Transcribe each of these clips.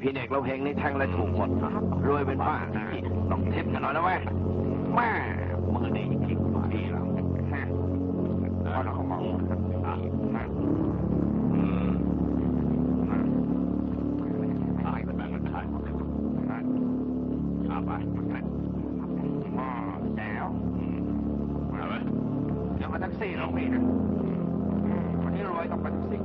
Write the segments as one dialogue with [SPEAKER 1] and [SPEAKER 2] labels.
[SPEAKER 1] พี่เด็กเราเพลงนี้แทงและถูกหมดรวยเป็นบ้าต้องเทปกันหน่อยนะเว้ยแม่มือนี่คิดดีแล้วฮะเอาละเขามองอะนะอืมนะตายกันไปกันตายนะเอาไปอ๋อแจ๋วอืมมาลยเดี๋ยวมาแท็กซี่ลงพี่นะวันนี้รวยต้องไปแท็กซี่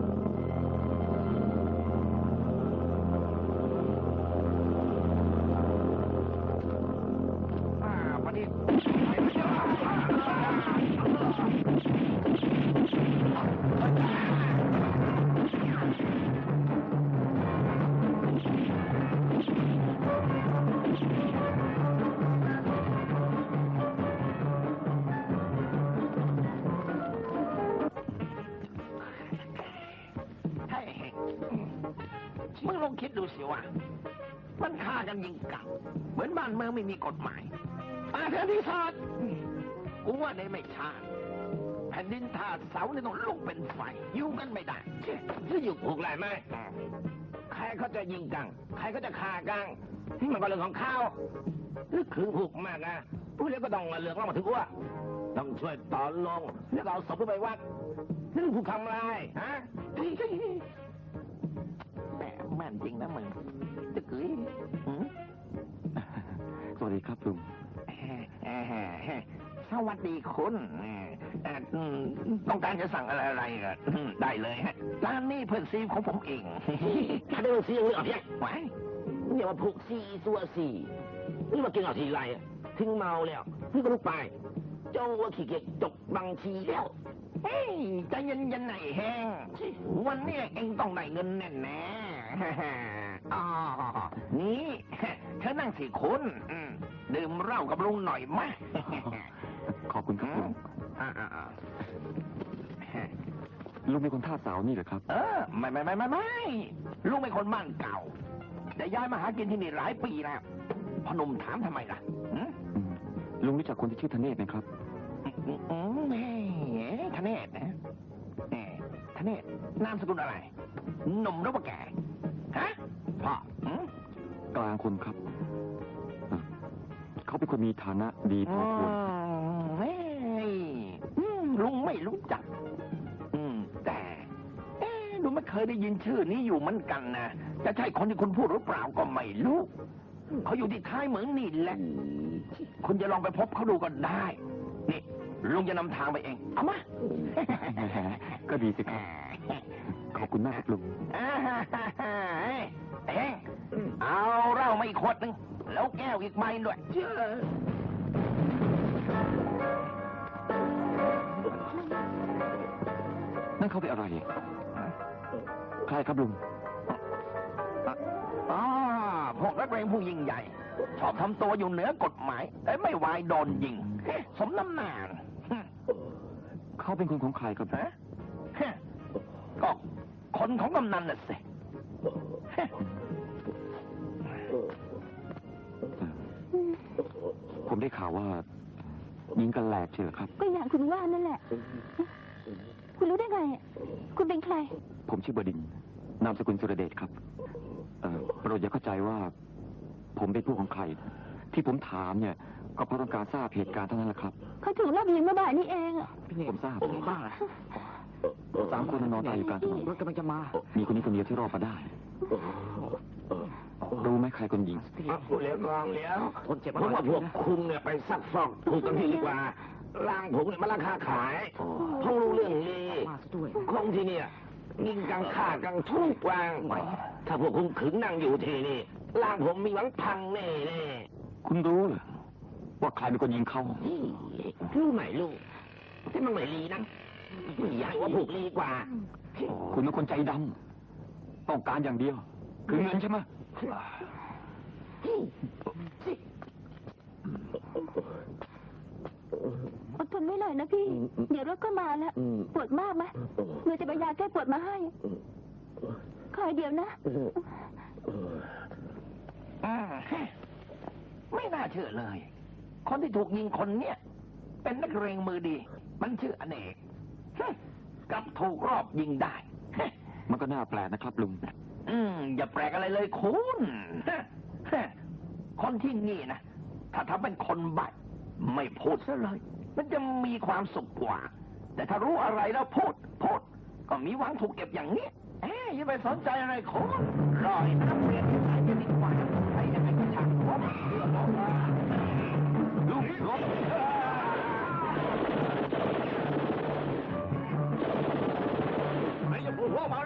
[SPEAKER 1] ลองคิดดูสิว่า มันฆ่ากันยิงกันเหมือนบ้านเมืองไม่มีกฎหมายอาเทนิศาสตร์กูว่าในไม่ช้าแผ่นดินธาตุเสาเนี่ยต้องลุกเป็นไฟอยู่กันไม่ได้จะอยู่ผูกไรไหมใครเขาจะยิงกังใครเขาจะฆ่ากังมันก็เรื่องของเขานึกคือผูกมากนะผู้เลี้ยงก็ต้องมาเลือกเรามาถึงว่าต้องช่วยต่อลงแล้วก็เอาศพขึ้นไปวัดนี่ผูกทำลายฮะแหมแม่น จริงนะมึงจะกึ๋ยหืม
[SPEAKER 2] สวัสดีครับลุง
[SPEAKER 1] เอ่อสวัสดีคุณเอ่อเอ่ออืมต้องการจะสั่งอะไรอะไรก็อืมได้เลยฮะร้านนี้เพื่อนซีของผมเอง
[SPEAKER 3] ถ้าได้ซีอย่างนี้เอาเพียง
[SPEAKER 1] ไว้
[SPEAKER 3] อย่ามาผูกซีซัวซีนี่มากินเอาทีไรอะถึงเมาแล้วพี่ก็ลุกไปเจ้าว่าขี้เกียจจบบางทีแล้ว
[SPEAKER 1] เฮ้ยใจเย็นๆหน่อยแห้งวันเนี้ยเองต้องได้เงินแน่แน่ๆ อ๋อนี่เธอนั่งสิคุณอืมดื่มเหล้ากับลุงหน่อยไหม
[SPEAKER 2] ขอบคุณครับลุง
[SPEAKER 1] อ่าๆ
[SPEAKER 2] ลุงเป็นคนท่าสาวนี่เหรอครับ
[SPEAKER 1] เออ ไม่ไม่ไม่ไม่ไม่ลุงเป็นคนบ้านเก่า แต่ย้ายมาหากินที่นี่หลายปีแล้วพอหนุ่มถามทำไมล่ะหืม
[SPEAKER 2] อืมลุงรู้จักคนที่ชื่อธเนศไหมครับ
[SPEAKER 1] อืมอืมแหม่ทเนศนะแหมทเนศนามสกุลอะไร หนุ่มหรือว่าแก่ ฮะพ่อหืม
[SPEAKER 2] กลางคนครับอะเขาเป็นคนมีฐานะดีพอควร
[SPEAKER 1] เฮ้ยอืมลุงไม่รู้จัก อืม แต่เอ๊ะลุงไม่เคยได้ยินชื่อนี้อยู่เหมือนกันนะจะใช่คนที่คุณพูดหรือเปล่าก็ไม่รู้เขาอยู่ที่ท้ายเหมืองนี่แหละ คุณจะลองไปพบเขาดูก็ได้ นี่ลุงจะนำทางไปเอง เอามา
[SPEAKER 2] แหม ก็ดีสิครับ ขอบคุณมากครับลุง
[SPEAKER 1] อ่าเอ้ยเอ้ยเอาเหล้ามาอีกขวดหนึ่งแล้วแก้วอีกใบด้วยเชื่อ
[SPEAKER 2] นั่นเขาเป็นอะไรใครครับลุง
[SPEAKER 1] อ๋อพวกนักเลงผู้ยิ่งใหญ่ ชอบทำตัวอยู่เหนือกฎหมายแต่ไม่วายโดนยิง สมน้ำหนาฮะ
[SPEAKER 2] เขาเป็นคนของใครครับ
[SPEAKER 1] ฮะฮะก็ค นของกำนันน่ะสิฮะ
[SPEAKER 2] ผมได้ข่าวว่ายิงกันแหลกเชียวเหรอครับ
[SPEAKER 4] ก็อย่างคุณว่านั่นแหละ คุณรู้ได้ไงอะคุณเป็นใคร
[SPEAKER 2] ผมชื่อบดินทร์นามสกุลสุรเดชครับเอ่อโปรดอย่าเข้าใจว่า ผมเป็นผู้ของใคร ที่ผมถามเนี่ย ก็เพราะต้องการทราบเหตุการณ์เท่านั้นแหละครับ
[SPEAKER 4] เขาถูกรอบยิงเมื่อบ่ายนี้เองอะ
[SPEAKER 2] ผมทราบ
[SPEAKER 3] บ้า
[SPEAKER 2] สามคนนอนตายอยู่กลางถนน
[SPEAKER 3] รถกำลังจะมา
[SPEAKER 2] มีคนนี้คนเดียวที่รอดมาได้ รู้ไหมใครคนยิง
[SPEAKER 1] เลี้ยวกองเลี้ยว
[SPEAKER 3] คนเจ็บ
[SPEAKER 1] ผมว่าพวกคุณเนี่ยไปซักฟอกถูกกันทีดีกว่าร่างผมเนี่ยมันราคาขายเขารู้เรื่องนี้
[SPEAKER 3] มาซะด้วย
[SPEAKER 1] คงที่เนี่ยยิงกังฆ่ากังทุกวาง ถ้าพวกคุณขึงนั่งอยู่ที่นี่ร่างผมมีหวังพังแน่แน่
[SPEAKER 2] คุณรู้เหรอว่าใครเป็นคนยิงเขา
[SPEAKER 1] รู้ไหมลูกที่มันไม่รีนะ ใหญ่ว่าผูกรีกว่า
[SPEAKER 2] คุณเป็นคนใจดำต้องการอย่างเดียว คือเงินใช่ไหม
[SPEAKER 4] อดทนไว้หน่อยนะพี่ เดี๋ยวรถก็มาแล้ว ปวดมากไหมเมื่อจะไปยาแก้ปวดมาให้ คอยเดี๋ยวนะ
[SPEAKER 1] อไม่น่าเชื่อเลย คนที่ถูกยิงคนเนี้ยเป็นนักเรงมือดี มันชื่ออเนก กับถูกรอบยิงได้
[SPEAKER 2] มันก็น่าแปลกนะครับลุง
[SPEAKER 1] อืม อย่าแปลกอะไรเลยคุณคนที่นี่นะ ถ้าทำเป็นคนบัดไม่พูดซะเลย มันจะมีความสุขกว่า แต่ถ้ารู้อะไรแล้วพูด พูด ก็มีหวังถูกเก็บอย่างนี้เอ๊ยอย่าไปสนใจอะไรคุณรอยน้ำเปลี่ยนสายจะดีกว่าใครจะไปกระชากผมเรืองของว่าลูกดูดหัวมาหรอกผมเก็บ รอไว้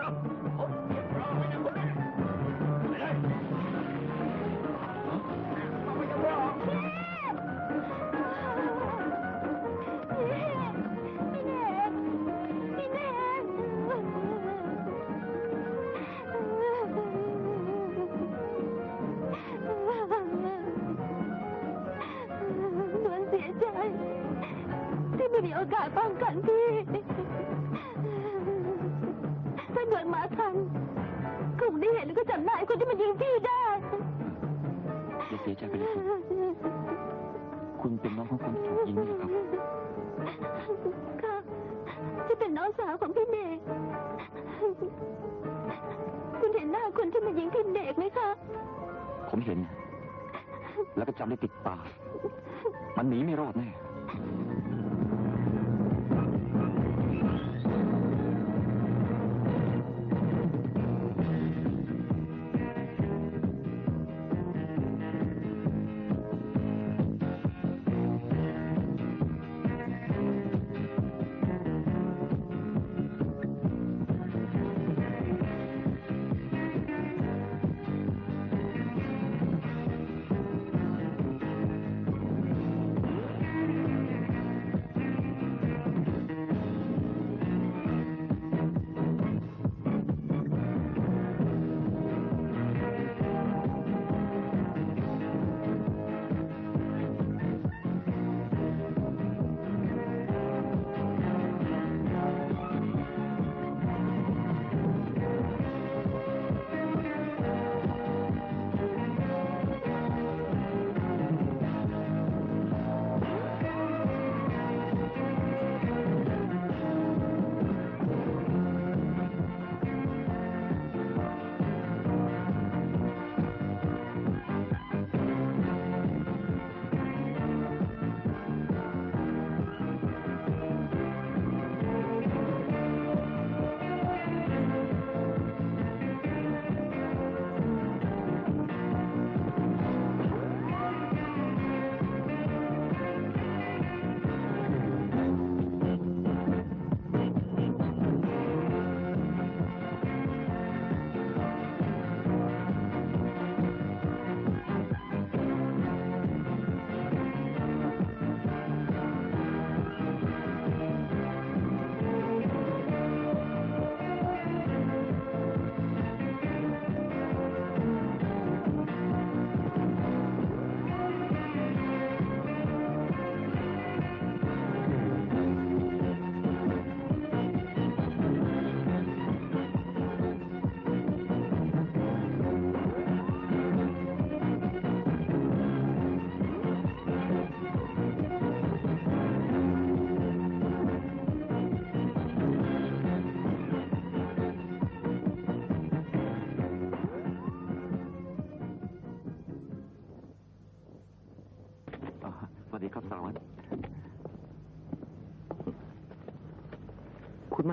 [SPEAKER 4] สียใจไปเลย
[SPEAKER 2] ครับ คุณเป็นน้องของคนที่ถูกยิงนี่ครับ
[SPEAKER 4] ค่ะที่เป็นน้องสาวของพี่เนกคุณเห็นหน้าคนที่มายิงพี่เนกไหมคะ
[SPEAKER 2] ผมเห็น แล้วก็จำได้ติดตามันหนีไม่รอดแน่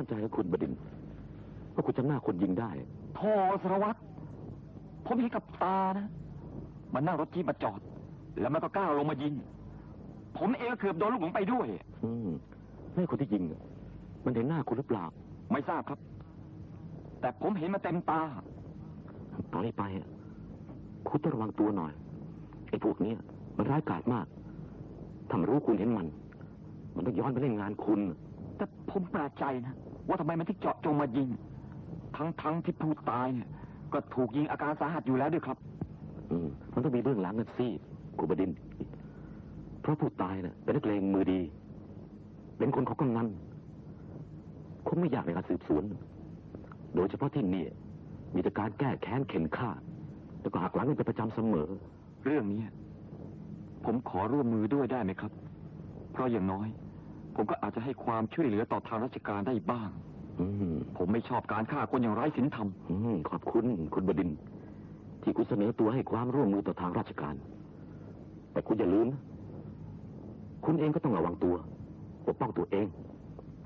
[SPEAKER 3] ใจกับคุณบดินทร์ว่าคุณจำหน้าคนยิงได้
[SPEAKER 2] โทสารวัตรผมเห็นกับตานะ มันนั่งรถจี๊ปมาจอด แล้วมันก็ก้าวลงมายิง ผมเองก็เกือบโดนลูกหลงไปด้วย
[SPEAKER 3] อืมไม่คนที่ยิงอะมันเห็นหน้าคุณหรือเปล่า
[SPEAKER 2] ไม่ทราบครับ แต่ผมเห็นมาเต็มตา
[SPEAKER 3] ต่อนนี้ไปอะคุณต้องระวังตัวหน่อยไอ้พวกเนี้ยมันร้ายกาจมากถ้ามันรู้คุณเห็นมัน มันต้องย้อนไปเล่นงานคุณ
[SPEAKER 2] แต่ผมแปลกใจนะ ว่าทำไมมันถึงเจาะจงมายิง ทั้งๆที่ผู้ตายเนี่ยก็ถูกยิงอาการสาหัสอยู่แล้วด้วยครับ
[SPEAKER 3] อืมมันต้องมีเบื้องหลังกันสิคุณบดินทร์เพราะผู้ตายน่ะเป็นนักเลงมือดี เป็นคนของกำนันคงไม่อยากในการสืบสวน โดยเฉพาะที่นี่มีแต่การแก้แค้นเข็นฆ่า แล้วก็หักหลังกันเป็นประจำเสมอ
[SPEAKER 2] เรื่องนี้ผมขอร่วมมือด้วยได้ไหมครับ เพราะอย่างน้อย ผมก็อาจจะให้ความช่วยเหลือต่อทางราชการได้บ้าง อืม
[SPEAKER 5] ผมไม่ชอบการฆ่าคนอย่างไร้ศีลธรรม
[SPEAKER 2] อืมขอบคุณคุณบดินทร์ที่คุณเสนอตัวให้ความร่วมมือต่อทางราชการ แต่คุณอย่าลืมนะคุณเองก็ต้องระวังตัวปกป้องตัวเอง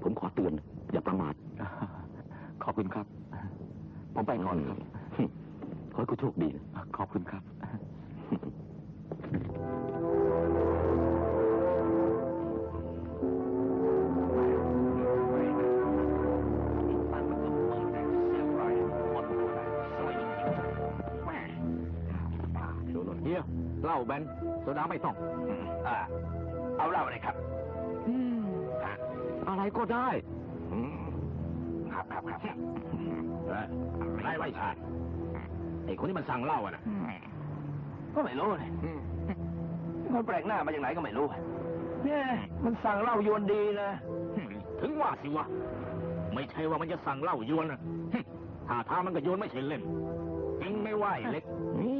[SPEAKER 2] ผมขอเตือน อย่าประมาท
[SPEAKER 5] ขอบคุณครับ ผมไปก่อนครับ
[SPEAKER 2] อืมขอให้คุณโชคดีนะ
[SPEAKER 5] ขอบคุณครับา
[SPEAKER 2] แบนโซดาไม่ต้อง
[SPEAKER 1] อ่าเอาเหล้าเลยครับอะ
[SPEAKER 2] อะไรก็ได้
[SPEAKER 1] อืมครับครับครับใครไว้ชาติไอ้คนที่มันสั่งเหล้าอะนะก็ไม่รู้เลยมันแปลกหน้ามาจากไหนก็ไม่รู้เนี่ยมันสั่งเหล้ายวนดีนะ
[SPEAKER 3] ถึงว่าสิวะ ไม่ใช่ว่ามันจะสั่งเหล้ายวนนะฮึถ้าทางมันก็โยนไม่ใช่เล่นยิงไม่ไหวเล็กนี่ฮึ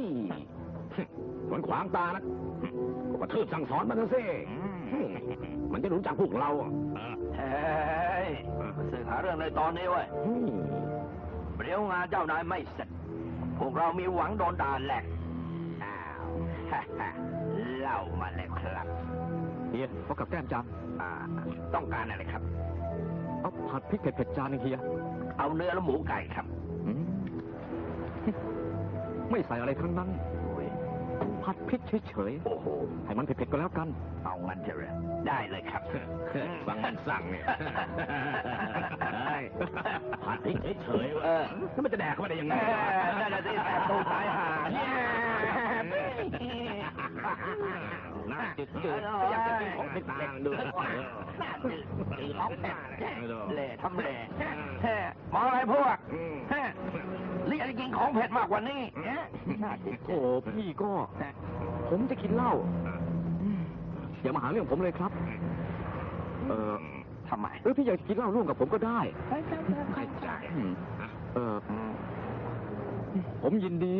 [SPEAKER 3] มันขวางตานะฮึก็กระทืบสั่งสอนมันนะสิฮึมันจะรู้จักพวกเราอะเออ
[SPEAKER 1] เฮ้ยมันสื่อหาเรื่องในตอนนี้เว้ย
[SPEAKER 3] ฮึ
[SPEAKER 1] เดี๋ยวงานเจ้านายไม่เสร็จ พวกเรามีหวังโดนด่าแหลกอ้าวฮ่าฮ่าเล่ามาแล้วครับ
[SPEAKER 5] เฮียพบกับแก้มจาน
[SPEAKER 1] อ่าต้องการอะไรครับ
[SPEAKER 5] เอาผัดพริกเผ็ดๆจานหนึงเฮีย
[SPEAKER 1] เอาเนื้อและหมูไก่ครับ
[SPEAKER 5] อืมไม่ใส่อะไรทั้งนั้น ผัดพริกเฉย
[SPEAKER 1] โอ้โห
[SPEAKER 5] ๆให้มันเผ็ดๆก็แล้วกัน
[SPEAKER 1] เอางั้นเถอะได้เลยครับ
[SPEAKER 3] สั่งมันสั่งเนี่ยเฮ้ยผัดพริกเฉยๆ
[SPEAKER 1] เอ
[SPEAKER 3] เอ
[SPEAKER 1] อ
[SPEAKER 3] อ แล้วมันจะแดกเข้าไปได้ยังไง
[SPEAKER 1] แหมนั่นน่ะสิแสบตูดตายห่าเนี่ย
[SPEAKER 3] น่าจืดจืดอยากจะกินของเผ็ดๆดู
[SPEAKER 1] น่าจืดจืดของแท้เล่ทำเล่แท้มองอะไรพวกแท้หรืออยาก จะกินของเผ็ดมากกว่านี้น่าด
[SPEAKER 5] โอ้พี่ก็ ผมจะกินเหล้าอย่ามาหาเรื่องผมเลยครับ เออ
[SPEAKER 1] ทำไม
[SPEAKER 5] หรือพี่อยากกินเหล้าร่วมกับผมก็ได้
[SPEAKER 1] ใช่ใช่
[SPEAKER 5] เออผมยินดี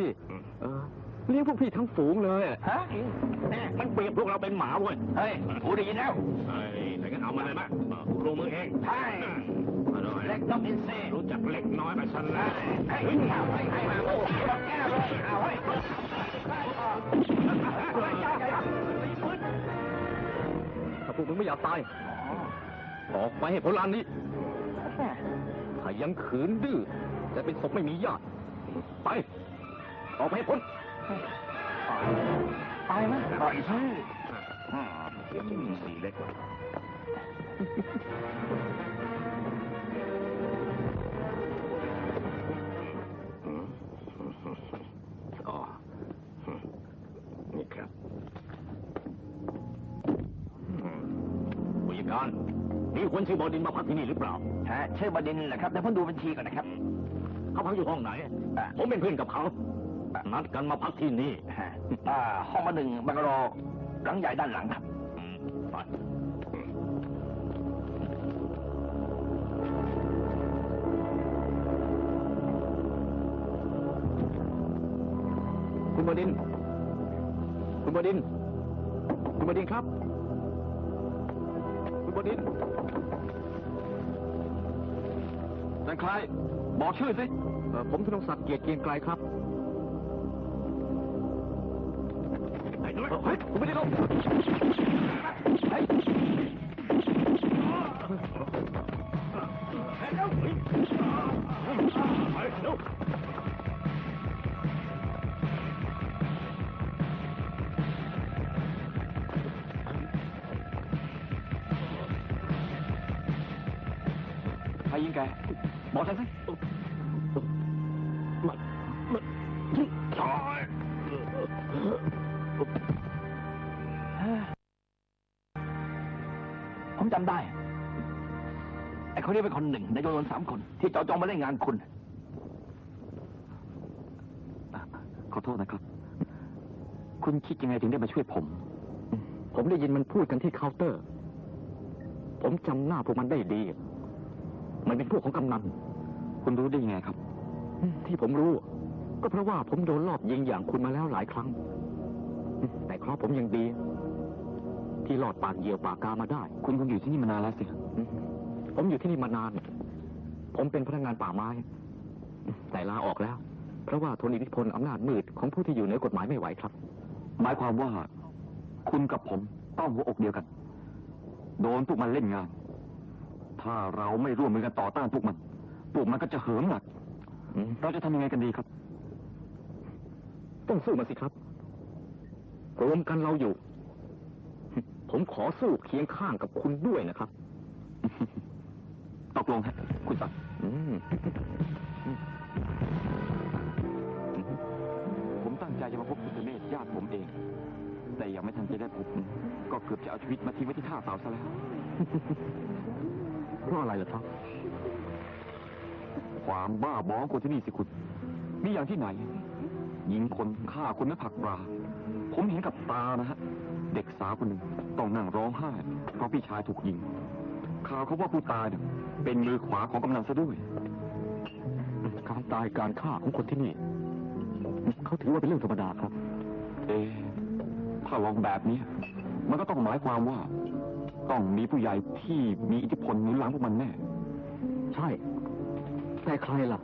[SPEAKER 5] เออเลี้ยงพวกพี่ทั้งฝูงเลย
[SPEAKER 1] ฮะ
[SPEAKER 3] มันเปรียบพวกเราเป็นหมาเว้ย
[SPEAKER 1] เฮ้ยกูได้ยินแล้ว
[SPEAKER 3] เฮ้ยแต่งั้นเอามาเลยมั้ยลงมือเอง
[SPEAKER 1] ใช่ เล็กต้องอินซี
[SPEAKER 3] รู้จักเล็กน้อยไปฉัน
[SPEAKER 1] เฮ้
[SPEAKER 3] นะ
[SPEAKER 1] ยเฮ้ยเอาเฮ้ให้มาโอ้ยแก้เลยเอาเฮ้
[SPEAKER 5] ถ้าพวกมึงไม่อยากตายออกไปให้พ้นลานนี้ถ้ายังขืนดื้อจะเป็นศพไม่มีญาติไป ออกไปให้พ้น
[SPEAKER 1] ไปไหมไปล่อยชื่อ
[SPEAKER 3] เดี๋ยวจะมีสีเล็กกว่า คนชื่อบอดินมาพักที่นี่หรือเปล่า
[SPEAKER 1] ฮะชื่อบดินทร์เหรอครับเดี๋ยวผมดูบัญชีก่อนนะครับ
[SPEAKER 3] เขาพักอยู่ห้องไหน
[SPEAKER 1] อะ
[SPEAKER 3] ผมเป็นเพื่อนกับเขานัดกันมาพักที่นี่
[SPEAKER 1] ฮะอ่าห้องมาหนึ่งบังกะโรหลังใหญ่ด้านหลังครับ
[SPEAKER 3] อืมไป
[SPEAKER 5] คุณบดินทร์คุณบดินทร์คุณบดินทร์ครับคุณบ ใคร บอกชื่อสิเอ่อผมธนงศักดิ์เกียรติเกรียงไกลครับ
[SPEAKER 3] ไอ้ด้วย
[SPEAKER 5] เฮ้ยคุณบดินทร์ลง คน
[SPEAKER 3] นี้
[SPEAKER 1] เป็นคนหนึ่งในจำนวนสามคน ที่เจาะจงมาเล่นงานคุณ
[SPEAKER 5] ขอโทษนะครับ คุณคิดยังไงถึงได้มาช่วยผม ผมได้ยินมันพูดกันที่เคาน์เตอร์ ผมจำหน้าพวกมันได้ดี มันเป็นพวกของกำนัน คุณรู้ได้ยังไงครับ ที่ผมรู้ ก็เพราะว่าผมโดนลอบยิงอย่างคุณมาแล้วหลายครั้ง แต่เคราะห์ผมยังดี ที่รอดปากเหยี่ยวปากกามาได้ คุณคงอยู่ที่นี่มานานแล้วสิ ผมอยู่ที่นี่มานาน ผมเป็นพนักงานป่าไม้ แต่ลาออกแล้ว เพราะว่าทนอิทธิพลอำนาจมืดของผู้ที่อยู่เหนือกฎหมายไม่ไหวครับ
[SPEAKER 2] หมายความว่า คุณกับผมต้องหัวอกเดียวกัน โดนพวกมันเล่นงาน ถ้าเราไม่ร่วมมือกันต่อต้านพวกมัน พวกมันก็จะเหิมหนัก
[SPEAKER 5] อืม
[SPEAKER 2] เราจะทำยังไงกันดีครับ
[SPEAKER 5] ต้องสู้มาสิครับรวมกันเราอยู่ ผมขอสู้เคียงข้างกับคุณด้วยนะครับ
[SPEAKER 2] ตกลงฮะคุณศักดิ์
[SPEAKER 5] อืม
[SPEAKER 2] ผมตั้งใจจะมาพบคุณเนศญาติผมเอง แต่ยังไม่ทันจะได้พบก็เกือบจะเอาชีวิตมาทิ้งไว้ที่ท่าเต่าซะแล้ว
[SPEAKER 5] เพราะอะไรล่ะครับ
[SPEAKER 2] ความบ้าบอของคนที่นี่สิคุณ มีอย่างที่ไหน ยิงคนฆ่าคนและผลักปลา ผมเห็นกับตานะฮะ เด็กสาวคนหนึ่งต้องนั่งร้องไห้เพราะพี่ชายถูกยิงข่าวเขาว่าผู้ตายเนี่ย เป็นมือขวาของกำนันซะด้วย
[SPEAKER 5] การตายการฆ่าของคนที่นี่ เขาถือว่าเป็นเรื่องธรรมดาครับ
[SPEAKER 2] เอ๊ะถ้าลองแบบนี้ มันก็ต้องหมายความว่า ต้องมีผู้ใหญ่ที่มีอิทธิพลหนุนหลังพวกมันแน่
[SPEAKER 5] ใช่ แต่ใครล่ะ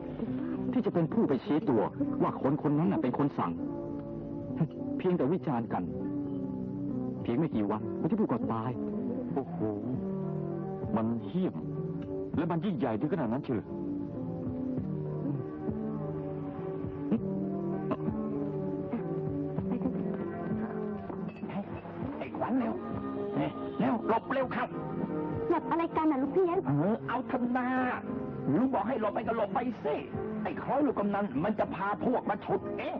[SPEAKER 5] ที่จะเป็นผู้ไปชี้ตัว ว่าคนคนนั้นน่ะเป็นคนสั่ง เพียงแต่วิจารณ์กัน เพียงไม่กี่วันคนที่ผู้ก่อตาย
[SPEAKER 2] โอ้โห มันเหี้ยม และมันยิ่งใหญ่ถึงขนาดนั้นเชียวเหรอ
[SPEAKER 1] ไอ้ขวัญเร็วเนี่ยเร็วหลบเร็วเข้า
[SPEAKER 4] หลบอะไรกันน่ะลูกเพี้ยน
[SPEAKER 1] เออเอาทำนาลุงบอกให้หลบไปก็หลบไปสิไอ้คล้อยลูกกำนันมันจะพาพวกมาฉุดเอง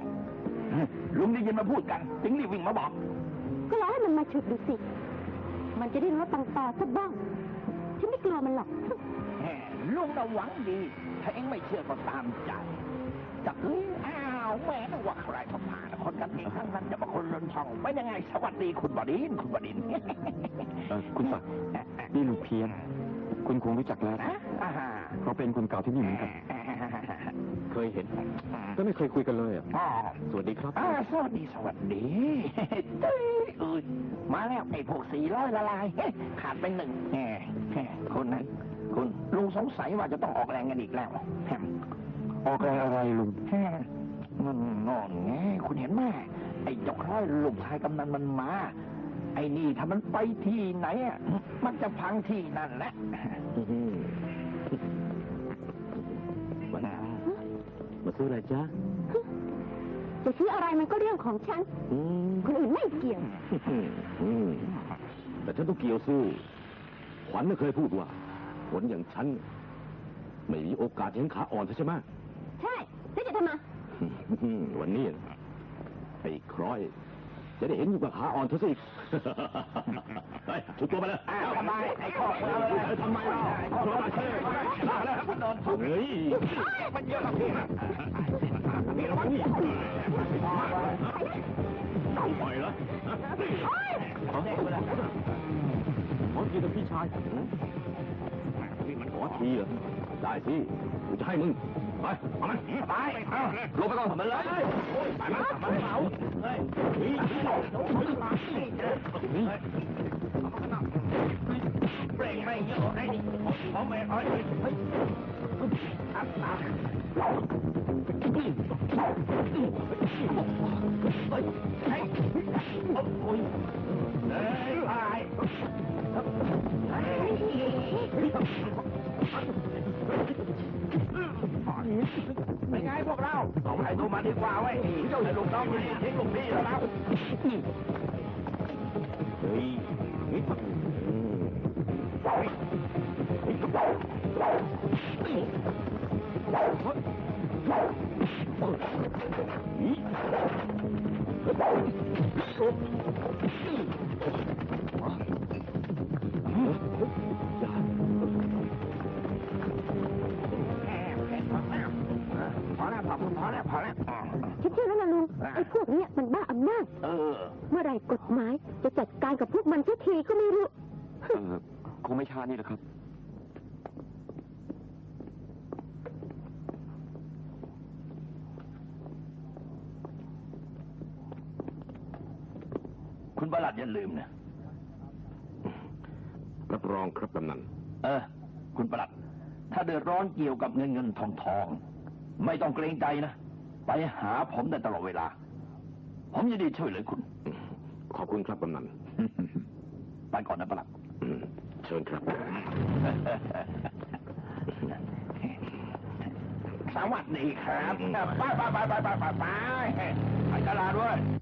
[SPEAKER 1] ลุงได้ยินมาพูดกัน จึงรีบวิ่งมาบอก
[SPEAKER 4] ก็รอให้มันมาฉุดดูสิ มันจะได้รู้ต่างตาสักบ้าง ฉันไม่กลัวมันหรอก
[SPEAKER 1] ลุงน่ะหวังดี ถ้าเองไม่เชื่อก็ตามใจจะเอ้ยอ้าวแม่นึกว่าใครก็ผ่านคนกันเองทั้งนั้นจะมาคนลนช่องเป็นยังไง สวัสดีคุณบดินทร์คุณบดินทร์
[SPEAKER 2] เออคุณศักดิ์นี่ลูกเพียน คุณคงรู้จักแล้ว
[SPEAKER 1] ฮะอ่าฮะ
[SPEAKER 2] เขาเป็นคนเก่าที่นี่เหมือนกัน
[SPEAKER 5] เคยเห็นแต่ไม่เคยคุยกันเลยอะ
[SPEAKER 1] อ๋อ
[SPEAKER 5] สวัสดีครับ
[SPEAKER 1] อ่าสวัสดีสวัสดีเต้ยเอ้ยมาแล้วไอ้พวกสี่ร้อยละลายเฮ้ยขาดไปหนึ่งแหมแหมคนนั้น คุณลุงสงสัยว่าจะต้องออกแรงกันอีกแล้วแหม
[SPEAKER 2] ออกแรงอะไรลุง
[SPEAKER 1] แหมนั่นนอนไงคุณเห็นไหมไอ้เจ้าคล้อยลูกชายกำนันมันมา ไอ้นี่ถ้ามันไปที่ไหนอะมันจะพังที่นั่นแหละ
[SPEAKER 5] วันนามาซื้ออะไรจ๊ะ
[SPEAKER 4] จะซื้ออะไรมันก็เรื่องของฉัน
[SPEAKER 5] อืม
[SPEAKER 4] คนอื่นไม่เกี่ยว
[SPEAKER 5] อืมแต่ฉันต้องเกี่ยวสู้ขวัญไม่เคยพูดว่า คนอย่างฉันไม่มีโอกาสเห็นขาอ่อนใช่ไหม
[SPEAKER 4] ใช่แล้วจะทำไม
[SPEAKER 5] อืมวันนี้นะไอ้คร้อย จะได้เห็นอยู่กับขาอ่อนเธอสิไปชุดตัวไปเลย
[SPEAKER 1] อ้าวทำไมไอ้ข้อเอาเลยทำไมล่ะไอ้ข้อมาเชื่อมาแล้วมันโดนทุบ
[SPEAKER 5] เฮ้ย
[SPEAKER 1] มันเยอะกับพี่นะพี่ระวัง
[SPEAKER 5] ปล่อยแล้ว
[SPEAKER 1] เด็กเลย
[SPEAKER 5] ขอทีกับพี่ชาย ขอทีเหรอได้สิกูจะให้มึง ไปเอามัน
[SPEAKER 1] ไปเอา
[SPEAKER 5] ลงไปก่อนมันเลย
[SPEAKER 1] ไปมาไปมาเฮ้ยเบรกไม่เยอะไอ้นี่ผมไม่เอาเฮ้ยเฮ้ยอัดอัดเฮ้ยเฮ้ยโอ้ยเฮ้ยตา ยเป็นไงพวกเราเอาใครดูมาดีกว่าเว้ยเจ้าลูกน้องนี่ทิ้งลูกพี่แล้วนะ
[SPEAKER 5] เฮ้ย
[SPEAKER 1] พ แล้วพอพอแล้วพอแล้ว
[SPEAKER 4] ฉันเชื่อแล้วนะลุงไอ้พวกเนี้ยมันบ้าอำนาจ
[SPEAKER 1] เออ
[SPEAKER 4] เมื่อไหรกฎหมายจะจัดการกับพวกมันสักทีก็ไม่รู้
[SPEAKER 2] เออคงไม่ช้านี่แหละครับ
[SPEAKER 1] คุณประหลัดอย่าลืมนะ
[SPEAKER 5] รับรองครับกำนัน
[SPEAKER 1] เออ คุณประหลัด ถ้าเดือดร้อนเกี่ยวกับเงินเงินทองทอง ไม่ต้องเกรงใจนะ ไปหาผมได้ตลอดเวลา ผมยินดีช่วยเหลือคุณ
[SPEAKER 3] ขอบคุณครับกำนัน
[SPEAKER 1] ไปก่อนนะปลัด
[SPEAKER 3] เชิญครับ
[SPEAKER 1] สวัสดีครับ ไปไปไปไปไปไปไปไปตลาดด้วย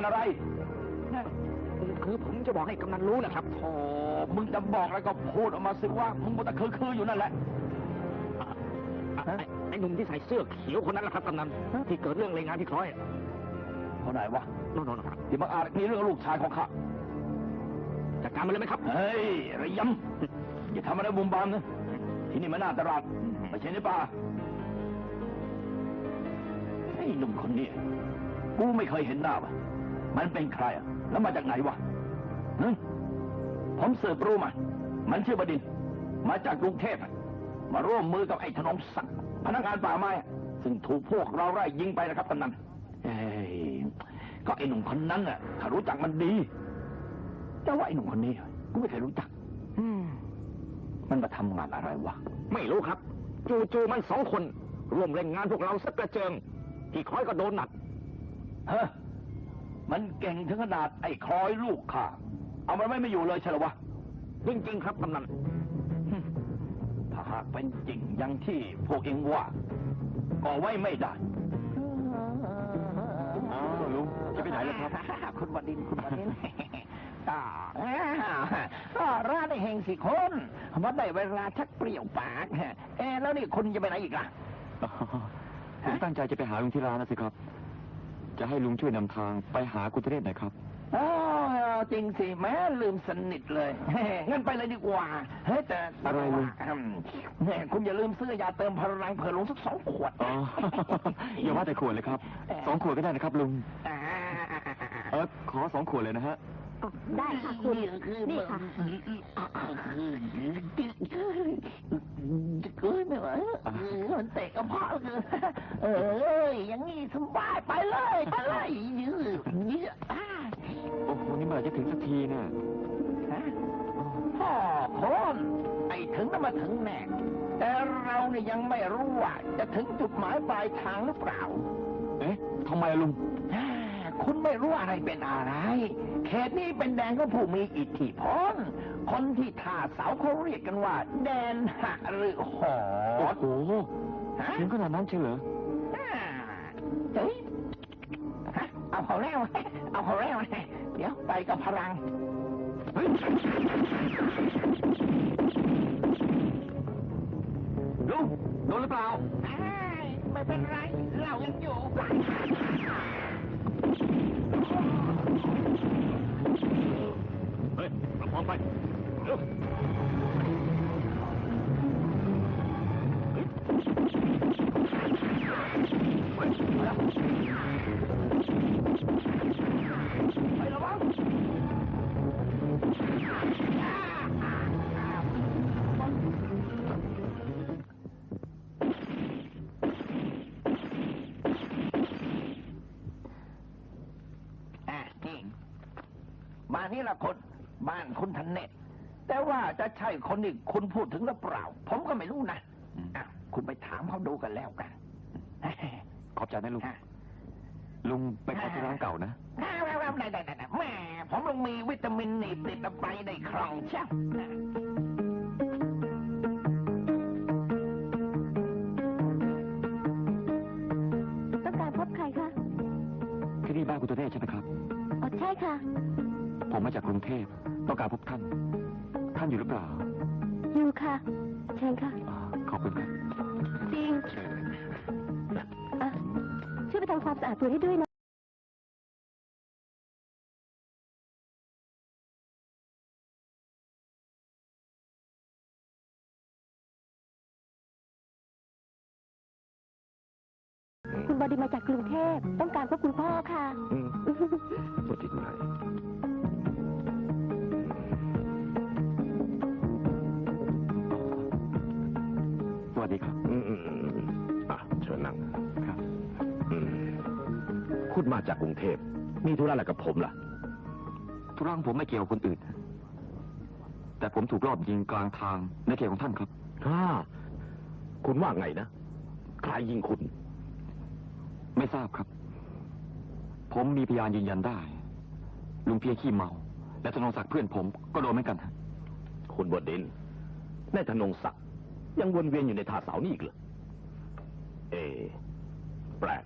[SPEAKER 5] กา
[SPEAKER 1] รอะไร
[SPEAKER 5] คือผมจะบอกให้กำนันรู้นะครับ
[SPEAKER 1] โอ้มึงจะบอกอะไรก็พูดออกมาสิว่ามึงมัวแต่คือคืออยู่นั่นแหละ
[SPEAKER 5] ไอ้ไอ้หนุ่มที่ใส่เสื้อเขียวคนนั้นแหละครับกำนันที่เกิดเรื่องรายงานที่คล้อย
[SPEAKER 1] คนไหนวะ
[SPEAKER 5] โน่นๆครับ
[SPEAKER 1] ที่มาอาจมีเรื่องลูกชายของข้า
[SPEAKER 5] จัดการมันเลยไหมครับ
[SPEAKER 1] เฮ้ยระยำอย่าทำอะไรบุมบามนะ ที่นี่มันหน้าตลาดไม่ใช่ในป่าไอ้หนุ่มคนนี้กูไม่เคยเห็นหน้าวะ มันเป็นใครอะแล้วมาจากไหนวะหึผมสืบรู้มา มันชื่อบดินทร์มาจากกรุงเทพอะมาร่วมมือกับไอ้ถนอมศักดิ์พนักงานป่าไม้อะซึ่งถูกพวกเราไล่ยิงไปนะครับกำนันเอ้ยก็ไอ้หนุ่มคนนั้นน่ะถ้ารู้จักมันดี แต่ว่าไอ้หนุ่มคนนี้กูไม่เคยรู้จักมันมาทำงานอะไรวะ
[SPEAKER 5] ไม่รู้ครับ จู่ๆมันสองคน ร่วมเล่นงานพวกเราสักกระเจิงที่คล้อยก็โดนหนัก
[SPEAKER 1] เฮ้ มันเก่งถึงขนาดไอ้คล้อยลูกข้าเอามันไม่ไม่อยู่เลยใช่หรอวะ
[SPEAKER 5] จริงๆครับกำนัน
[SPEAKER 1] ถ้าหากเป็นจริงอย่างที่พวกเองว่า ก็ไว้ไม่ได้
[SPEAKER 2] อ้าวลุงจะไปไหนล่ะครับ
[SPEAKER 1] คุณวดินทร์คุณวดินทร์ก็ก็ร้านไอ้เฮงสิคนว่าได้เวลาชักเปรี้ยวปากเอ๊ะแล้วนี่คุณจะไปไหนอีกล่ะ
[SPEAKER 2] ผมตั้งใจจะไปหาลุงที่ร้านนะสิครับ จะให้ลุงช่วยนำทางไปหากุตเรศหน่อยครับ
[SPEAKER 1] อ๋อจริงสิแม่ลืมสนิทเลยงั้นไปเลยดีกว่า เฮ้ยแต่
[SPEAKER 2] อะไรลุง
[SPEAKER 1] อืมแหม่คุณอย่าลืมซื้อยาเติมพลังเผื่อลุงสักสองขวด
[SPEAKER 2] อ๋อ อย่าว่าแต่ขวดเลยครับ สองขวดก็ได้นะครับลุง
[SPEAKER 1] อ่า
[SPEAKER 2] เออขอสองขวดเลยนะฮะ
[SPEAKER 4] ได้ค่ะคุณ นี่ค่ะ
[SPEAKER 1] เอ้ยไม่ไหวมันเตะกระเพาะเลยเอ้ยอย่างนี้สบายไปเลยไปเลยยืดยืดอ่า
[SPEAKER 2] โอ้โห นี่เมื่อไหร่จะถึงสักทีเนี่ย
[SPEAKER 1] ฮะพ่อคนไอ้ถึงน่ะมาถึงแน่แต่เราเนี่ยยังไม่รู้ว่าจะถึงจุดหมายปลายทางหรือเปล่า
[SPEAKER 2] เอ๊ะทำไมอะลุง
[SPEAKER 1] อ่า คุณไม่รู้อะไรเป็นอะไร เขตนี้เป็นแดนของผู้มีอิทธิพล คนที่ท่าเสาเขาเรียกกันว่า แดนหะหรือหอ
[SPEAKER 2] โอ้
[SPEAKER 1] ด
[SPEAKER 2] โห
[SPEAKER 1] ฮะ
[SPEAKER 2] ถึงขนาดนั้นเชียวเหรอ
[SPEAKER 1] อ่าเฮ้ยฮะเอาเขาแล้ว เอาเขาแล้วเดี๋ยวไปกับพลัง
[SPEAKER 2] ลุงโดนหรือเปล่า
[SPEAKER 1] ไม่เป็นไร เรายังอยู่
[SPEAKER 5] เฮ้ยประคองไปเร็ว
[SPEAKER 1] จะใช่คนที่คุณพูดถึงหรือเปล่า ผมก็ไม่รู้นะ
[SPEAKER 2] อืม
[SPEAKER 1] อะคุณไปถามเขาดูกันแล้วกัน
[SPEAKER 2] ขอบใจนะลุง
[SPEAKER 1] อะ
[SPEAKER 2] ลุงไปขอที่ร้านเก่านะ
[SPEAKER 1] ได้ได้ได้ได้ได้แหม่ผมลงมีวิตามินหนีบติดไปในคล่องเช่า
[SPEAKER 4] ต้องการพบใครคะ
[SPEAKER 2] ที่นี่บ้านกุตเรศใช่ไหมครับ
[SPEAKER 4] อ๋อใช่ค่ะ
[SPEAKER 2] ผมมาจากกรุงเทพต้องการพบท่าน ท่านอยู่หรือเปล่า
[SPEAKER 4] อยู่ค่ะ เชิญค่ะ
[SPEAKER 2] อ่าขอบคุณครับ
[SPEAKER 4] จริง
[SPEAKER 2] เชิญ
[SPEAKER 4] อะช่วยไปทำความสะอาดตัวให้ด้วยนะคุณบดินทร์มาจากกรุงเทพต้องการพบคุณพ่อค่ะ
[SPEAKER 3] อืมตัวจริงไหน คุณมาจากกรุงเทพ มีธุระอะไรกับผมล่ะ
[SPEAKER 2] ธุระของผมไม่เกี่ยวกับคนอื่น แต่ผมถูกรอบยิงกลางทางในเขตของท่านครับ
[SPEAKER 3] อ่าคุณว่าไงนะ ใครยิงคุณ
[SPEAKER 2] ไม่ทราบครับ ผมมีพยานยืนยันได้ ลุงเพียขี้เมา และธนงศักดิ์เพื่อนผมก็โดนเหมือนกันฮะ
[SPEAKER 3] คุณบดินทร์นายธนงศักดิ์ยังวนเวียนอยู่ในท่าเสานี่อีกเหรอ เอะแปลก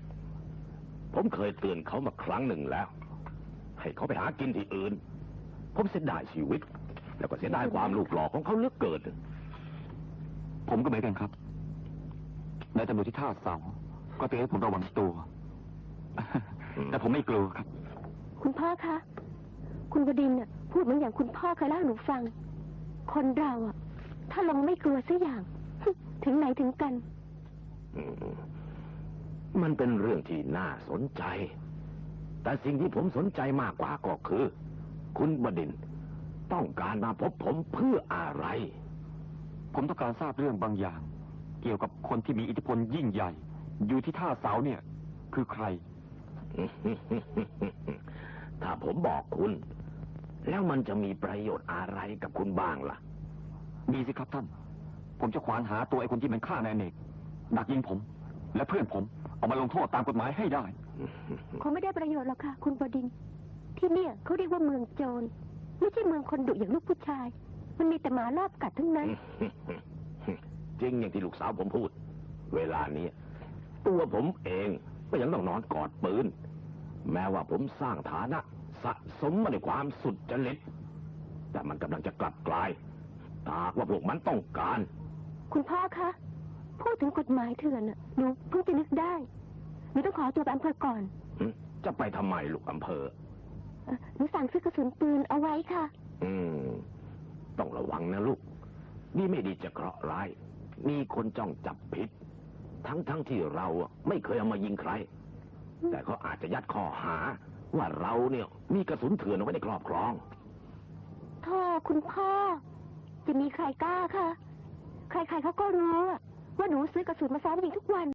[SPEAKER 3] ผมเคยเตือนเขามาครั้งหนึ่งแล้ว ให้เขาไปหากินที่อื่น ผมเสียดายชีวิต แล้วก็เสียดายความลูกหล่อของเขาเหลือกเกิน
[SPEAKER 2] ผมก็เหมือนกันครับนายตำรวจที่ท่าเสา ก็เตือนให้ผมระวังตัว แต่ผมไม่กลัวครับ
[SPEAKER 4] คุณพ่อคะ คุณบดินทร์น่ะพูดเหมือนอย่างคุณพ่อเคยเล่าให้หนูฟัง คนเราอะ ถ้าลงไม่กลัวสักอย่าง ถึงไหนถึงกัน
[SPEAKER 3] อืม มันเป็นเรื่องที่น่าสนใจ แต่สิ่งที่ผมสนใจมากกว่าก็คือ คุณบดินทร์ต้องการมาพบผมเพื่ออะไร
[SPEAKER 2] ผมต้องการทราบเรื่องบางอย่าง เกี่ยวกับคนที่มีอิทธิพลยิ่งใหญ่ อยู่ที่ท่าเสาเนี่ย คือใคร
[SPEAKER 3] ถ้าผมบอกคุณ แล้วมันจะมีประโยชน์อะไรกับคุณบ้างล่ะ
[SPEAKER 2] มีสิครับท่าน ผมจะขวานหาตัวไอ้คนที่มันฆ่านายเนกดักยิงผม และเพื่อนผมเอามาลงโทษตามกฎหมายให้ได้
[SPEAKER 4] คงไม่ได้ประโยชน์หรอกค่ะ คุณบดินทร์ที่เนี่ยเขาเรียกว่าเมืองโจร ไม่ใช่เมืองคนดุอย่างลูกผู้ชาย มันมีแต่หมารอบกัดทั้งนั้น
[SPEAKER 3] จริงอย่างที่ลูกสาวผมพูด เวลานี้ตัวผมเองก็ยังต้องนอนกอดปืน แม้ว่าผมสร้างฐานะ สะสมมาด้วยความสุดจริตแต่มันกำลังจะกลับกลายถ้าหากว่าพวกมันต้องการ
[SPEAKER 4] คุณพ่อคะ พูดถึงกฎหมายเถื่อนน่ะหนูเพิ่งจะนึกได้หนูต้องขอตัวไปอำเภอก่อน
[SPEAKER 3] หึจะไปทำไมลูกอำเภอ
[SPEAKER 4] เอ่อหนูสั่งซื้อกระสุนปืนเอาไว้ค่ะ
[SPEAKER 3] อืม ต้องระวังนะลูก นี่ไม่ดีจะเคราะห์ร้าย มีคนจ้องจับผิด ทั้งทั้งที่เราอะไม่เคยเอามายิงใคร แต่เขาอาจจะยัดข้อหา ว่าเราเนี่ยมีกระสุนเถื่อนเอาไว้ในครอบครอง
[SPEAKER 4] ท่อคุณพ่อ จะมีใครกล้าคะใครๆเขาก็รู้อะ ว่าหนูซื้อกระสุนมาซ้อมยิงทุกวัน